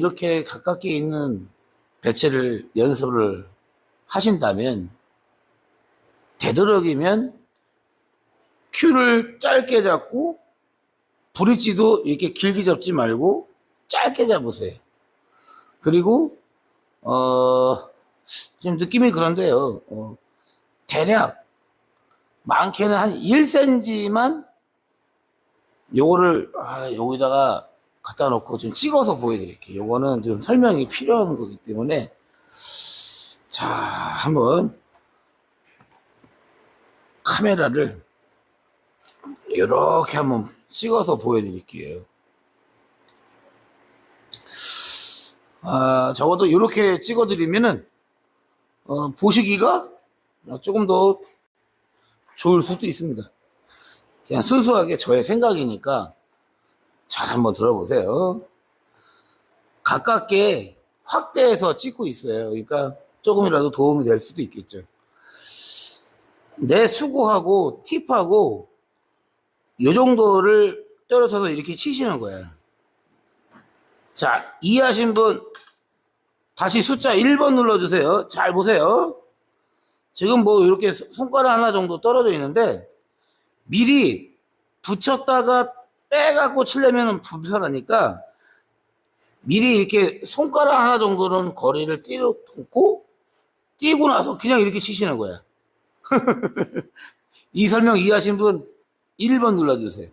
이렇게 가깝게 있는 배치를 연습을 하신다면 되도록이면 큐를 짧게 잡고 브릿지도 이렇게 길게 잡지 말고 짧게 잡으세요. 그리고 어, 좀 느낌이 그런데요. 어, 대략 많게는 한 1cm만 요거를 아, 여기다가 갖다 놓고 좀 찍어서 보여드릴게요. 요거는 좀 설명이 필요한 거기 때문에 자 한번 카메라를 이렇게 한번 찍어서 보여드릴게요. 아, 적어도 이렇게 찍어드리면은 어, 보시기가 조금 더 좋을 수도 있습니다. 그냥 순수하게 저의 생각이니까 잘 한번 들어보세요. 가깝게 확대해서 찍고 있어요. 그러니까 조금이라도 도움이 될 수도 있겠죠. 내 수구하고 팁하고 이 정도를 떨어져서 이렇게 치시는 거예요. 자, 이해하신 분 다시 숫자 1번 눌러주세요. 잘 보세요. 지금 뭐 이렇게 손가락 하나 정도 떨어져 있는데 미리 붙였다가 빼갖고 치려면 불편하니까 미리 이렇게 손가락 하나 정도는 거리를 띄고 나서 그냥 이렇게 치시는 거야. 이 설명 이해하신 분 1번 눌러주세요.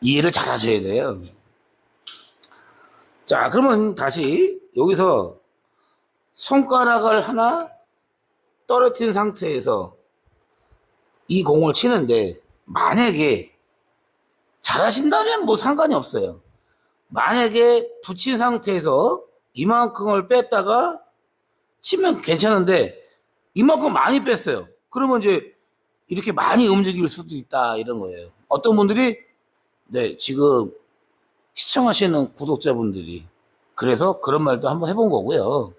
이해를 잘 하셔야 돼요. 자, 그러면 다시 여기서 손가락을 하나 떨어뜨린 상태에서 이 공을 치는데 만약에 잘하신다면 뭐 상관이 없어요. 만약에 붙인 상태에서 이만큼을 뺐다가 치면 괜찮은데 이만큼 많이 뺐어요. 그러면 이제 이렇게 많이 움직일 수도 있다 이런 거예요. 어떤 분들이 네 지금 시청하시는 구독자분들이 그래서 그런 말도 한번 해본 거고요.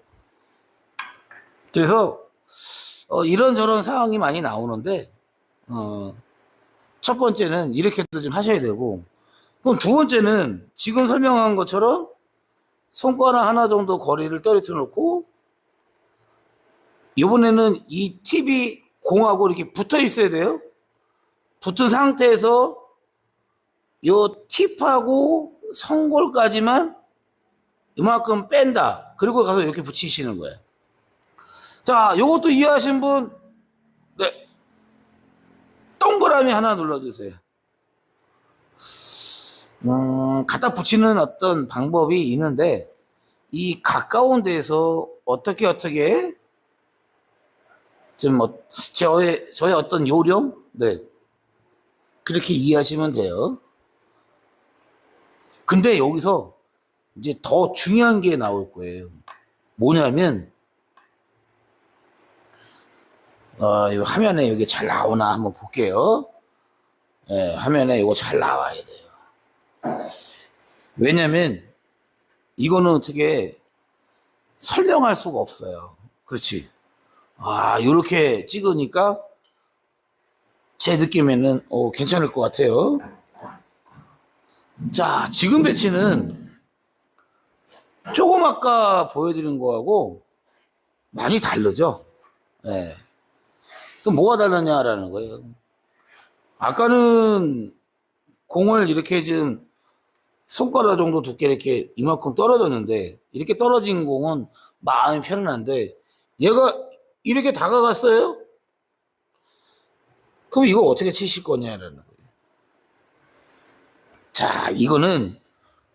그래서 어, 이런저런 상황이 많이 나오는데 어, 첫 번째는 이렇게도 좀 하셔야 되고 그럼 두 번째는 지금 설명한 것처럼 손가락 하나 정도 거리를 떨어뜨려 놓고 이번에는 이 팁이 공하고 이렇게 붙어 있어야 돼요. 붙은 상태에서 요 팁하고 성골까지만 이만큼 뺀다. 그리고 가서 이렇게 붙이시는 거예요. 자, 요것도 이해하신 분, 네. 동그라미 하나 눌러주세요. 음, 갖다 붙이는 어떤 방법이 있는데, 이 가까운 데서 어떻게 어떻게 좀 뭐, 저의, 저의 어떤 요령? 네. 그렇게 이해하시면 돼요. 근데 여기서 이제 더 중요한 게 나올 거예요. 뭐냐면, 어, 이 화면에 이게 잘 나오나 한번 볼게요. 예, 화면에 이거 잘 나와야 돼요. 왜냐면, 이거는 어떻게 설명할 수가 없어요. 그렇지. 아, 요렇게 찍으니까 제 느낌에는 어, 괜찮을 것 같아요. 자, 지금 배치는 조금 아까 보여드린 거하고 많이 다르죠? 예. 그럼 뭐가 다르냐라는 거예요. 아까는 공을 이렇게 좀 손가락 정도 두께 이렇게 이만큼 떨어졌는데 이렇게 떨어진 공은 마음이 편안한데 얘가 이렇게 다가갔어요? 그럼 이거 어떻게 치실 거냐라는 거예요. 자, 이거는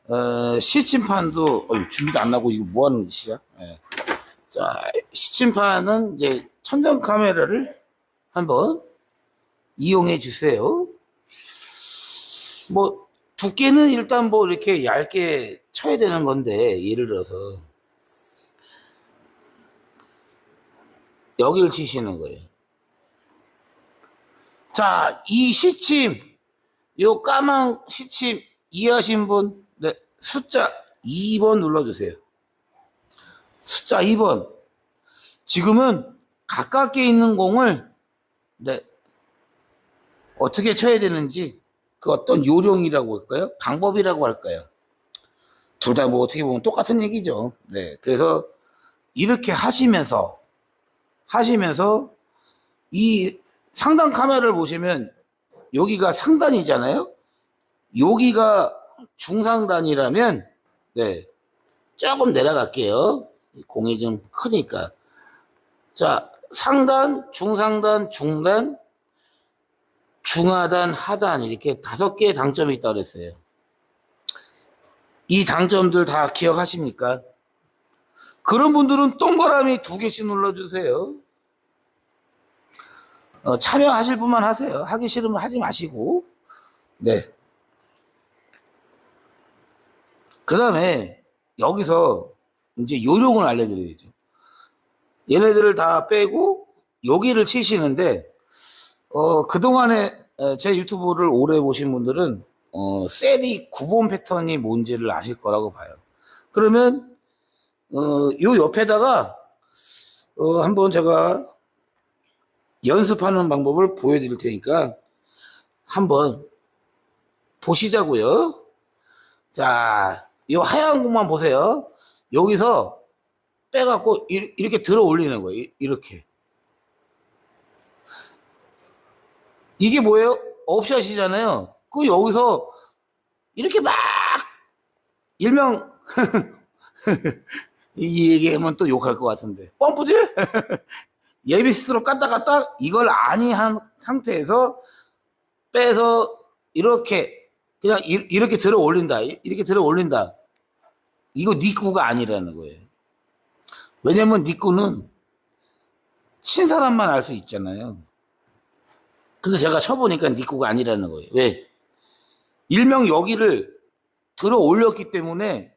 어, 시침판도 어이, 준비도 안 하고 이거 뭐 하는 짓이야? 예. 자, 시침판은 이제 천정 카메라를 한번 이용해 주세요. 뭐 두께는 일단 뭐 이렇게 얇게 쳐야 되는 건데 예를 들어서 여기를 치시는 거예요. 자, 이 시침, 요 까만 시침 이해하신 분, 네, 숫자 2번 눌러주세요. 숫자 2번. 지금은 가깝게 있는 공을, 네, 어떻게 쳐야 되는지 그 어떤 요령이라고 할까요? 방법이라고 할까요? 둘 다 뭐 어떻게 보면 똑같은 얘기죠. 네. 그래서 이렇게 하시면서, 하시면서 이 상단 카메라를 보시면 여기가 상단이잖아요? 여기가 중상단이라면, 네. 조금 내려갈게요. 공이 좀 크니까. 자, 상단, 중상단, 중단, 중하단, 하단 이렇게 다섯 개의 당점이 있다고 그랬어요. 이 당점들 다 기억하십니까? 그런 분들은 동그라미 두 개씩 눌러주세요. 어, 참여하실 분만 하세요. 하기 싫으면 하지 마시고. 네. 그 다음에 여기서 이제 요령을 알려드려야죠. 얘네들을 다 빼고 여기를 치시는데 어, 그동안에 에, 제 유튜브를 오래 보신 분들은 어, 셀이 구본 패턴이 뭔지를 아실 거라고 봐요. 그러면 어, 요 옆에다가 어, 한번 제가 연습하는 방법을 보여드릴 테니까 한번 보시자고요. 자, 이 하얀 공만 보세요. 여기서 빼갖고 이- 이렇게 들어 올리는 거예요. 이- 이렇게. 이게 뭐예요? 업샷이잖아요. 그럼 여기서 이렇게 막 일명 이 얘기하면 또 욕할 것 같은데 펌프질? 예비스로 깠다 이걸 아니한 상태에서 빼서 이렇게 그냥 이- 이렇게 들어 올린다 이- 이렇게 들어 올린다 이거 니꾸가 아니라는 거예요 왜냐면 니꾸는 친 사람만 알 수 있잖아요 근데 제가 쳐보니까 니꾸가 아니라는 거예요 왜? 일명 여기를 들어 올렸기 때문에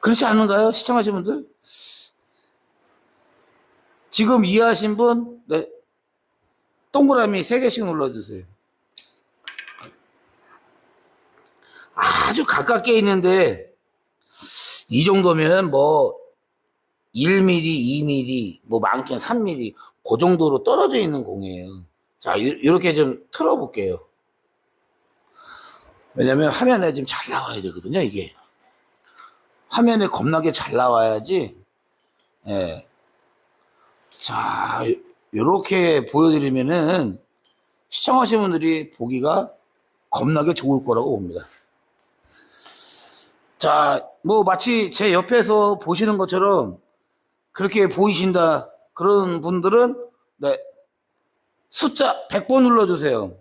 그렇지 않은가요? 시청하신 분들? 지금 이해하신 분, 네. 동그라미 3개씩 눌러주세요. 아주 가깝게 있는데, 이 정도면 뭐, 1mm, 2mm, 뭐 많게는 3mm, 그 정도로 떨어져 있는 공이에요. 자, 이- 이렇게 좀 틀어볼게요. 왜냐면 화면에 지금 잘 나와야 되거든요, 이게. 화면에 겁나게 잘 나와야지, 예. 자, 요렇게 보여드리면은 시청하시는 분들이 보기가 겁나게 좋을 거라고 봅니다. 자, 뭐 마치 제 옆에서 보시는 것처럼 그렇게 보이신다. 그런 분들은, 네. 숫자 100번 눌러주세요.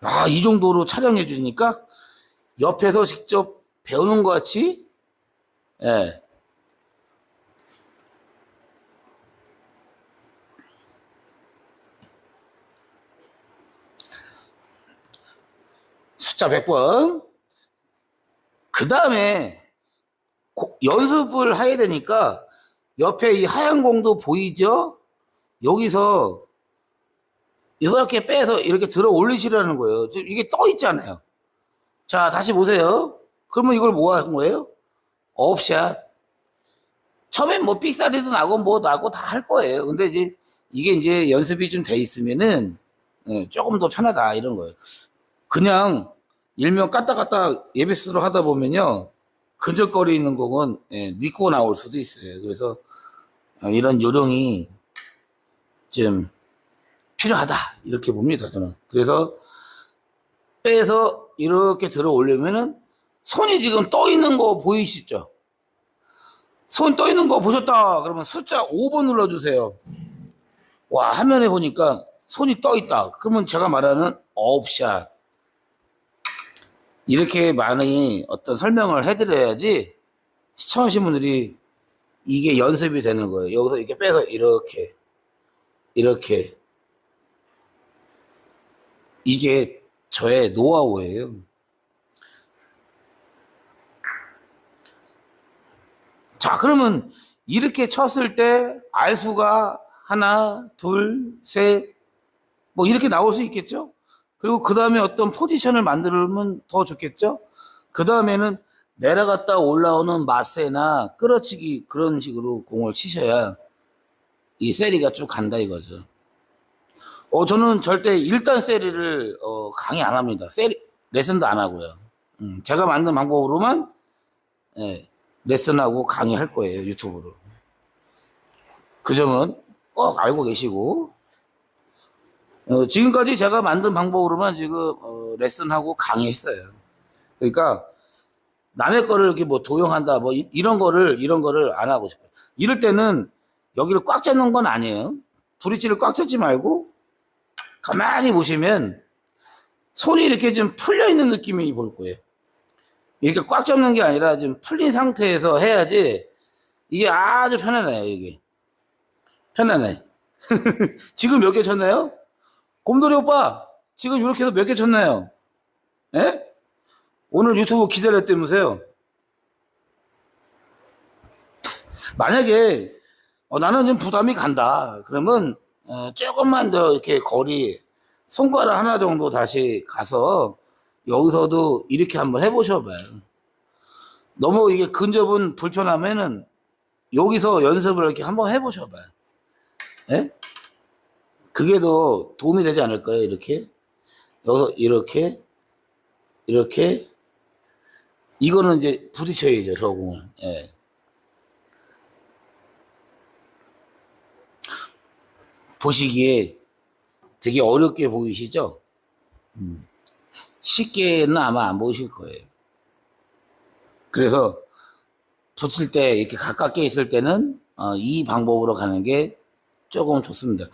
아, 이 정도로 촬영해 주니까 옆에서 직접 배우는 것 같이, 예. 숫자 100번. 그 다음에 연습을 해야 되니까 옆에 이 하얀 공도 보이죠? 여기서 이렇게 빼서 이렇게 들어 올리시라는 거예요. 이게 떠 있잖아요. 자, 다시 보세요. 그러면 이걸 뭐 하는 거예요? 업샷. 처음엔 뭐 삑사리도 나고 뭐 나고 다 할 거예요. 근데 이제 이게 이제 연습이 좀 돼 있으면은 예, 조금 더 편하다 이런 거예요. 그냥 일명 깠다 예비스로 하다 보면요. 근적거리는 공은 예, 니고 나올 수도 있어요. 그래서 어, 이런 요령이 좀 필요하다 이렇게 봅니다 저는. 그래서 빼서 이렇게 들어 올리면은 손이 지금 떠 있는 거 보이시죠? 손 떠 있는 거 보셨다 그러면 숫자 5번 눌러주세요. 와 화면에 보니까 손이 떠 있다. 그러면 제가 말하는 업샷 이렇게 많이 어떤 설명을 해드려야지 시청하신 분들이 이게 연습이 되는 거예요. 여기서 이렇게 빼서 이렇게 이렇게 이게 저의 노하우예요. 자, 그러면 이렇게 쳤을 때 알수가 하나, 둘, 셋, 뭐 이렇게 나올 수 있겠죠? 그리고 그 다음에 어떤 포지션을 만들면 더 좋겠죠? 그 다음에는 내려갔다 올라오는 마세나 끌어치기 그런 식으로 공을 치셔야 이 세리가 쭉 간다 이거죠. 어, 저는 절대 일단 세리를 어, 강의 안 합니다. 세리 레슨도 안 하고요. 음, 제가 만든 방법으로만 예, 레슨하고 강의할 거예요 유튜브로. 그 점은 꼭 알고 계시고 어, 지금까지 제가 만든 방법으로만 지금 어, 레슨하고 강의했어요. 그러니까 남의 거를 이렇게 뭐 도용한다 뭐 이, 런 거를 이런 거를 안 하고 싶어요. 이럴 때는 여기를 꽉 잡는 건 아니에요. 브릿지를 꽉 잡지 말고 가만히 보시면 손이 이렇게 좀 풀려 있는 느낌이 볼 거예요. 이렇게 꽉 잡는 게 아니라 좀 풀린 상태에서 해야지 이게 아주 편안해요, 이게. 편안해. 지금 몇 개 쳤나요? 곰돌이 오빠, 지금 이렇게 해서 몇 개 쳤나요? 예? 오늘 유튜브 기다렸다면서요? 만약에 어, 나는 좀 부담이 간다. 그러면 어, 조금만 더 이렇게 거리 손가락 하나 정도 다시 가서 여기서도 이렇게 한번 해보셔봐요. 너무 이게 근접은 불편하면은 여기서 연습을 이렇게 한번 해보셔봐요. 예? 그게 더 도움이 되지 않을까요? 이렇게 여기서 이렇게 이렇게 이거는 이제 부딪혀야죠 저공을. 예. 보시기에 되게 어렵게 보이시죠? 음. 쉽게는 아마 안 보이실 거예요. 그래서 붙일 때 이렇게 가깝게 있을 때는 어, 이 방법으로 가는 게 조금 좋습니다.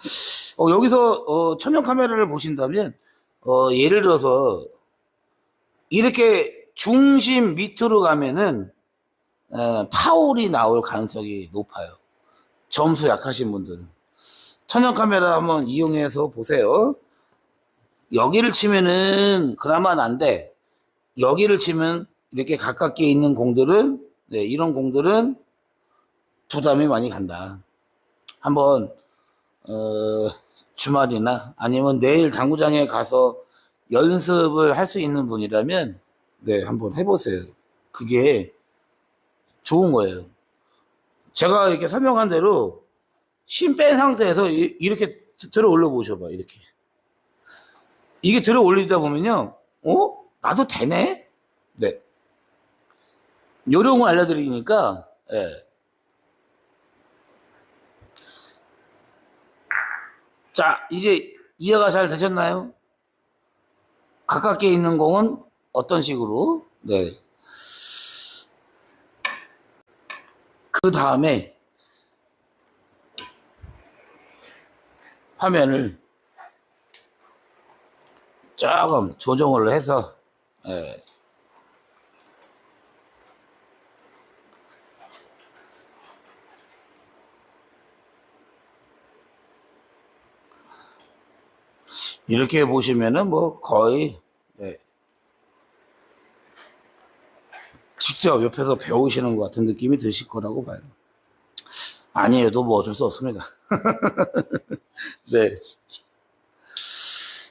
어, 여기서 어, 천연 카메라를 보신다면 어, 예를 들어서 이렇게 중심 밑으로 가면은 어, 파울이 나올 가능성이 높아요. 점수 약하신 분들은. 천연 카메라 한번 이용해서 보세요. 여기를 치면은 그나마 난데 여기를 치면 이렇게 가깝게 있는 공들은 네, 이런 공들은 부담이 많이 간다. 한번 어, 주말이나 아니면 내일 당구장에 가서 연습을 할 수 있는 분이라면 네, 한번 해보세요. 그게 좋은 거예요. 제가 이렇게 설명한 대로 힘 뺀 상태에서 이- 이렇게 들어 올려 보셔봐 이렇게 이게 들어 올리다 보면요 어 나도 되네 네 요령을 알려드리니까 예. 자 이제 이해가 잘 되셨나요? 가깝게 있는 공은 어떤 식으로 네. 그 다음에 화면을 조금 조정을 해서 예. 이렇게 보시면은 뭐 거의 예. 직접 옆에서 배우시는 것 같은 느낌이 드실 거라고 봐요. 아니에도 뭐 어쩔 수 없습니다. 네.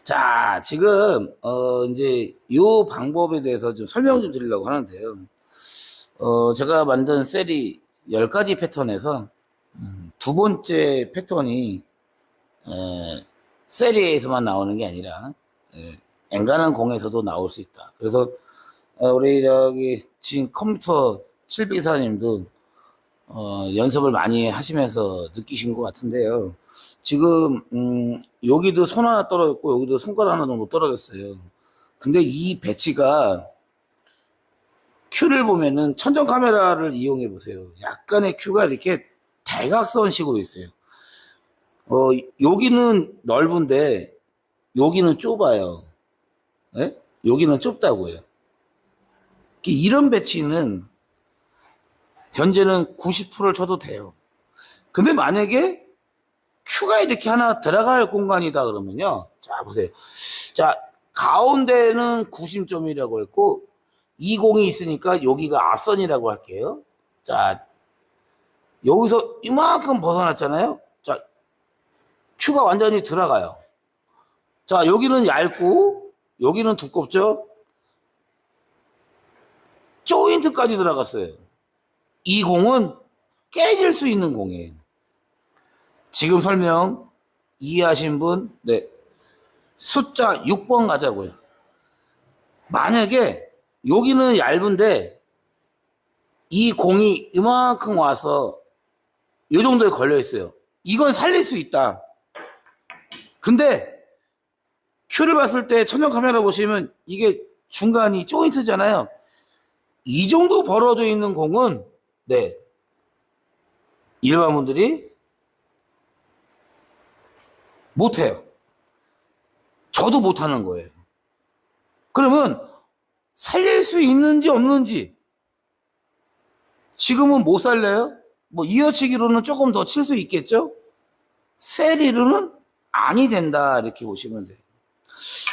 자, 지금, 어, 이제, 요 방법에 대해서 좀 설명 좀 드리려고 하는데요. 어, 제가 만든 셀이 10가지 패턴에서, 음, 두 번째 패턴이, 에, 셀리에서만 나오는 게 아니라, 에, 엔간한 공에서도 나올 수 있다. 그래서, 어, 우리 저기, 지금 컴퓨터 7비사님도, 어, 연습을 많이 하시면서 느끼신 것 같은데요. 지금, 음, 여기도 손 하나 떨어졌고, 여기도 손가락 하나 정도 떨어졌어요. 근데 이 배치가, 큐를 보면은 천정 카메라를 이용해 보세요. 약간의 큐가 이렇게 대각선식으로 있어요. 어, 여기는 넓은데, 여기는 좁아요. 예? 여기는 좁다고요. 이런 배치는 현재는 90%를 쳐도 돼요. 근데 만약에 큐가 이렇게 하나 들어갈 공간이다 그러면요. 자, 보세요. 자, 가운데는 구심점이라고 했고, 이 공이 있으니까 여기가 앞선이라고 할게요. 자, 여기서 이만큼 벗어났잖아요. 자, 큐가 완전히 들어가요. 자, 여기는 얇고, 여기는 두껍죠? 조인트까지 들어갔어요. 이 공은 깨질 수 있는 공이에요. 지금 설명 이해하신 분, 네, 숫자 6번 가자고요. 만약에 여기는 얇은데 이 공이 이만큼 와서 이 정도에 걸려 있어요. 이건 살릴 수 있다. 근데 큐를 봤을 때 천정 카메라 보시면 이게 중간이 조인트잖아요. 이 정도 벌어져 있는 공은 네 일반 분들이 못해요. 저도 못하는 거예요. 그러면 살릴 수 있는지 없는지 지금은 못 살려요? 뭐 이어치기로는 조금 더 칠 수 있겠죠? 세리로는 아니 된다 이렇게 보시면 돼요.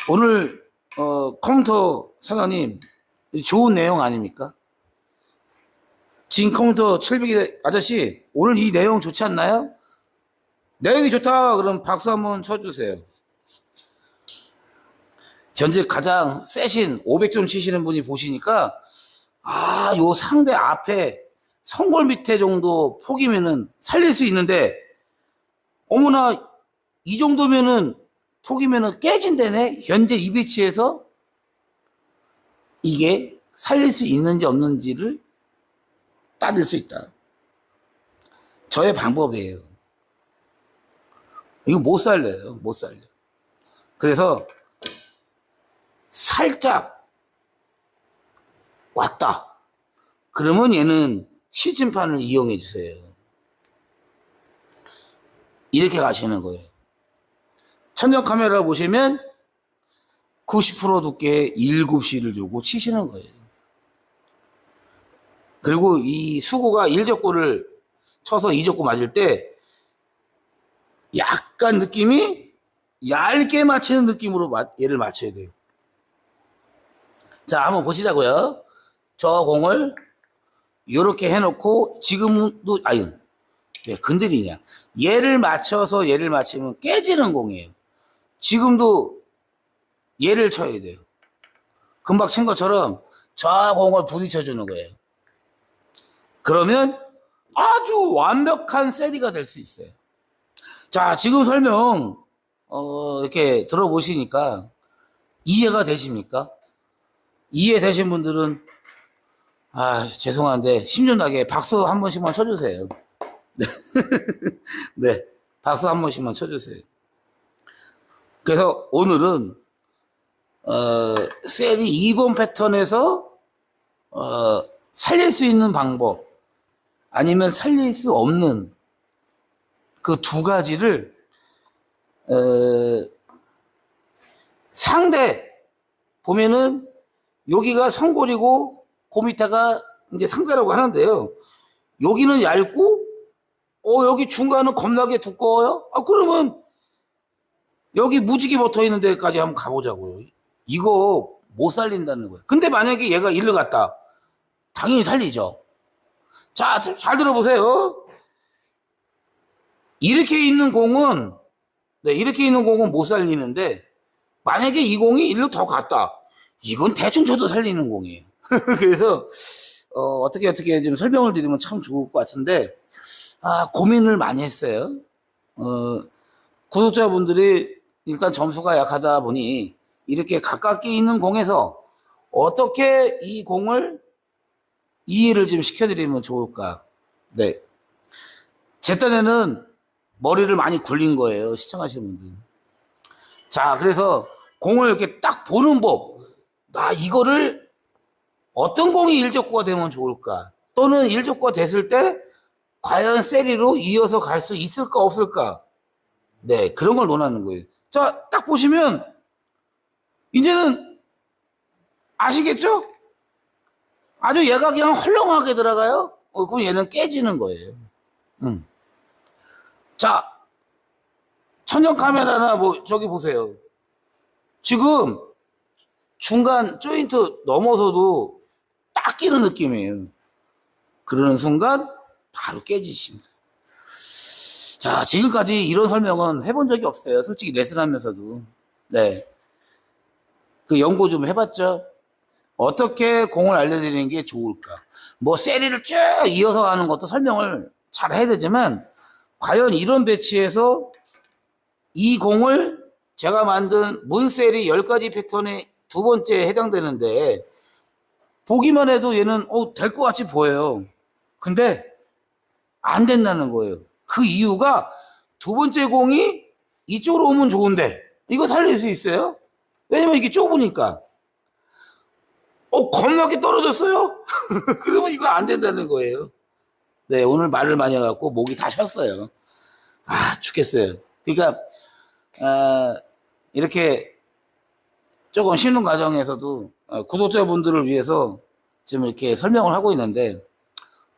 오늘 어, 컴퓨터 사장님 좋은 내용 아닙니까? 진 컴퓨터 철비기 아저씨 오늘 이 내용 좋지 않나요? 내용이 좋다 그럼 박수 한번 쳐주세요. 현재 가장 세신 500점 치시는 분이 보시니까 아, 요 상대 앞에 성골 밑에 정도 폭이면은 살릴 수 있는데 어머나 이 정도면은 폭이면은 깨진다네 현재 이 위치에서 이게 살릴 수 있는지 없는지를 따질 수 있다. 저의 방법이에요. 이거 못 살려요. 못 살려. 그래서 살짝 왔다. 그러면 얘는 시침판을 이용해 주세요. 이렇게 가시는 거예요. 천정 카메라 보시면 90% 두께 7시를 주고 치시는 거예요. 그리고 이 수구가 1적구를 쳐서 2적구 맞을 때 약간 느낌이 얇게 맞히는 느낌으로 마- 얘를 맞춰야 돼요. 자, 한번 보시자고요. 저 공을 이렇게 해놓고 지금도 아유 왜 건드리냐? 얘를 맞춰서 얘를 맞추면 깨지는 공이에요. 지금도 얘를 쳐야 돼요. 금방 친 것처럼 저 공을 부딪혀 주는 거예요. 그러면 아주 완벽한 세리가 될 수 있어요. 자, 지금 설명 어, 이렇게 들어보시니까 이해가 되십니까? 이해되신 분들은 아 죄송한데 심전하게 박수 한 번씩만 쳐주세요. 네, 네, 박수 한 번씩만 쳐주세요. 그래서 오늘은 어, 셀이 2번 패턴에서 어, 살릴 수 있는 방법 아니면 살릴 수 없는 그 두 가지를 어, 상대 보면은 여기가 성골이고 그 밑에가 이제 상대라고 하는데요. 여기는 얇고 어 여기 중간은 겁나게 두꺼워요. 아 그러면 여기 무지개 붙어 있는 데까지 한번 가보자고요. 이거 못 살린다는 거예요. 근데 만약에 얘가 일로 갔다. 당연히 살리죠. 자, 잘 들어보세요. 이렇게 있는 공은, 네, 이렇게 있는 공은 못 살리는데, 만약에 이 공이 일로 더 갔다. 이건 대충 쳐도 살리는 공이에요. 그래서, 어, 어떻게 어떻게 좀 설명을 드리면 참 좋을 것 같은데, 아, 고민을 많이 했어요. 어, 구독자분들이 일단 점수가 약하다 보니 이렇게 가깝게 있는 공에서 어떻게 이 공을 이해를 좀 시켜드리면 좋을까. 네. 제 딴에는 머리를 많이 굴린 거예요. 시청하시는 분들. 자, 그래서 공을 이렇게 딱 보는 법. 나 이거를 어떤 공이 일적구가 되면 좋을까? 또는 일적구가 됐을 때 과연 세리로 이어서 갈 수 있을까 없을까? 네, 그런 걸 논하는 거예요. 자, 딱 보시면 이제는 아시겠죠? 아주 얘가 그냥 헐렁하게 들어가요. 어, 그럼 얘는 깨지는 거예요. 음. 자, 천정 카메라나 뭐 저기 보세요. 지금 중간 조인트 넘어서도 딱 끼는 느낌이에요. 그러는 순간 바로 깨지십니다. 자, 지금까지 이런 설명은 해본 적이 없어요. 솔직히 레슨 하면서도. 네. 그 연구 좀 해봤죠? 어떻게 공을 알려드리는 게 좋을까? 뭐, 세리를 쭉 이어서 가는 것도 설명을 잘 해야 되지만, 과연 이런 배치에서 이 공을 제가 만든 문셀이 10가지 패턴의 두 번째에 해당되는데 보기만 해도 얘는 어, 될 것 같이 보여요. 근데 안 된다는 거예요. 그 이유가 두 번째 공이 이쪽으로 오면 좋은데 이거 살릴 수 있어요? 왜냐면 이게 좁으니까. 어, 겁나게 떨어졌어요? 그러면 이거 안 된다는 거예요. 네, 오늘 말을 많이 해갖고 목이 다 쉬었어요. 아, 죽겠어요. 그러니까, 어, 이렇게 조금 쉬는 과정에서도 어, 구독자분들을 위해서 지금 이렇게 설명을 하고 있는데,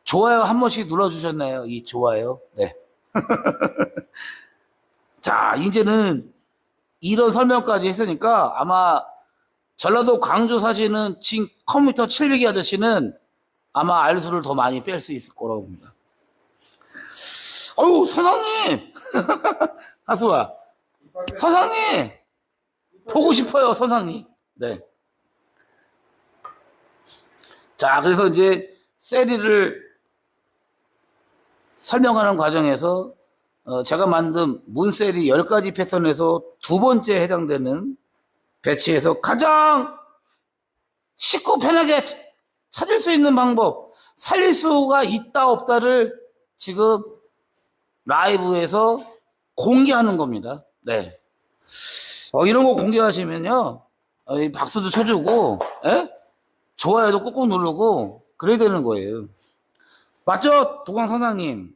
좋아요 한 번씩 눌러주셨나요? 이 좋아요. 네. 자, 이제는 이런 설명까지 했으니까 아마 전라도 광주 사시는 진 컴퓨터 700이 아저씨는 아마 알수를 더 많이 뺄 수 있을 거라고 봅니다. 어유 선상님! 하수아. 선상님! 보고 싶어요, 선상님. 네. 자, 그래서 이제 세리를 설명하는 과정에서 어, 제가 만든 문셀이 10가지 패턴에서 두 번째 해당되는 배치에서 가장 쉽고 편하게 차- 찾을 수 있는 방법, 살릴 수가 있다 없다를 지금 라이브에서 공개하는 겁니다. 네. 어, 이런 거 공개하시면요, 어, 이 박수도 쳐주고, 예? 좋아요도 꾹꾹 누르고, 그래야 되는 거예요. 맞죠? 도광 선장님.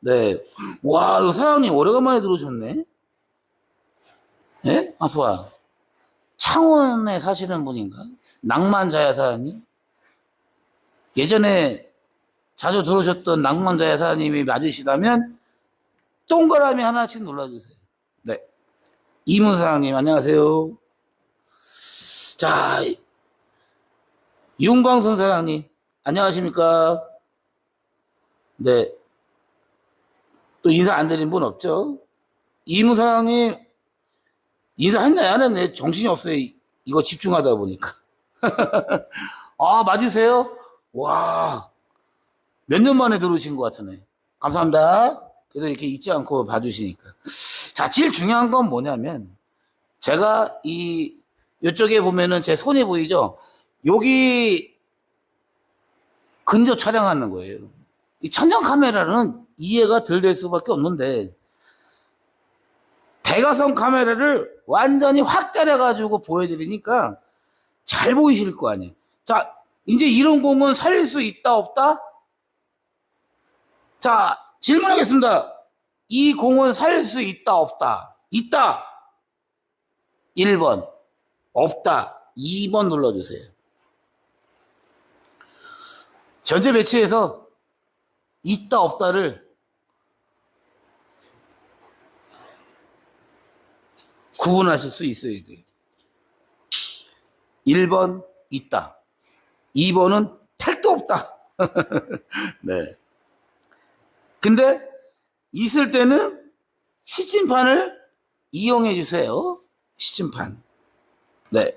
네. 와, 이거 사장님 오래간만에 들어오셨네? 예? 아, 좋아. 창원에 사시는 분인가? 낭만자야 사장님? 예전에 자주 들어오셨던 낭만자야 사장님이 맞으시다면 동그라미 하나씩 눌러주세요. 네. 이문 사장님, 안녕하세요. 자, 윤광순 사장님, 안녕하십니까? 네. 또 인사 안 드린 분 없죠? 사장님, 인사했나요? 안 했나요? 정신이 없어요. 이- 이거 집중하다 보니까. 아, 맞으세요? 와. 몇 년 만에 들어오신 것 같으네. 감사합니다. 그래도 이렇게 잊지 않고 봐주시니까. 자, 제일 중요한 건 뭐냐면, 제가 이, 이쪽에 보면은 제 손이 보이죠? 여기 근접 촬영하는 거예요. 이 천장 카메라는 이해가 덜 될 수밖에 없는데, 대가성 카메라를 완전히 확대해가지고 보여드리니까 잘 보이실 거 아니에요. 자, 이제 이런 공은 살릴 수 있다, 없다? 자, 질문하겠습니다. 이 공은 살릴 수 있다, 없다? 있다! 1번. 없다. 2번 눌러주세요. 현재 배치에서 있다, 없다를 구분하실 수 있어야 돼요. 1번 있다. 2번은 택도 없다. 네. 근데 있을 때는 시침판을 이용해 주세요. 시침판. 네.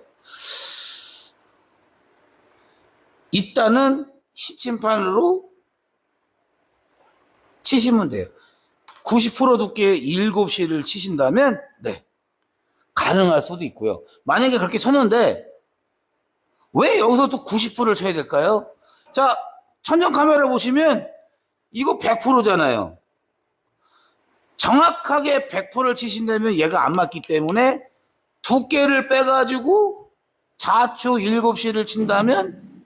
있다는 시침판으로 치시면 돼요. 90% 두께 7시를 치신다면 네. 가능할 수도 있고요. 만약에 그렇게 쳤는데 왜 여기서 또 90%를 쳐야 될까요? 자, 천정 카메라 보시면 이거 100%잖아요. 정확하게 100%를 치신다면 얘가 안 맞기 때문에 두께를 빼가지고 좌측 7시를 친다면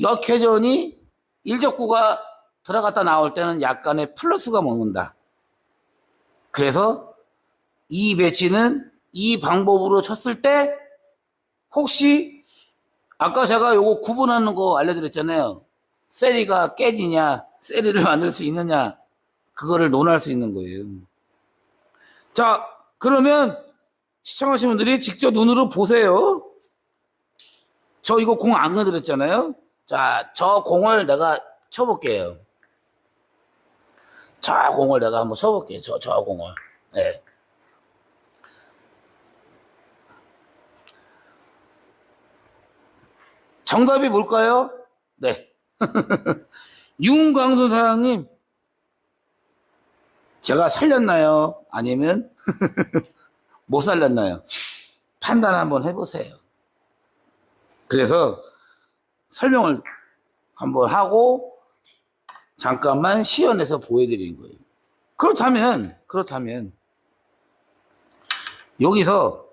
역회전이 일적구가 들어갔다 나올 때는 약간의 플러스가 먹는다. 그래서 이 배치는 이 방법으로 쳤을 때 혹시 아까 제가 요거 구분하는 거 알려드렸잖아요. 세리가 깨지냐, 세리를 만들 수 있느냐, 그거를 논할 수 있는 거예요. 자, 그러면 시청하시는 분들이 직접 눈으로 보세요. 저 이거 공 안 건드렸잖아요. 자, 저 공을 내가 쳐볼게요. 저 공을 내가 한번 쳐볼게요. 저, 저 공을. 네. 정답이 뭘까요? 네. 윤광순 사장님, 제가 살렸나요? 아니면 못 살렸나요? 판단 한번 해보세요. 그래서 설명을 한번 하고 잠깐만 시연해서 보여드리는 거예요. 그렇다면, 그렇다면, 여기서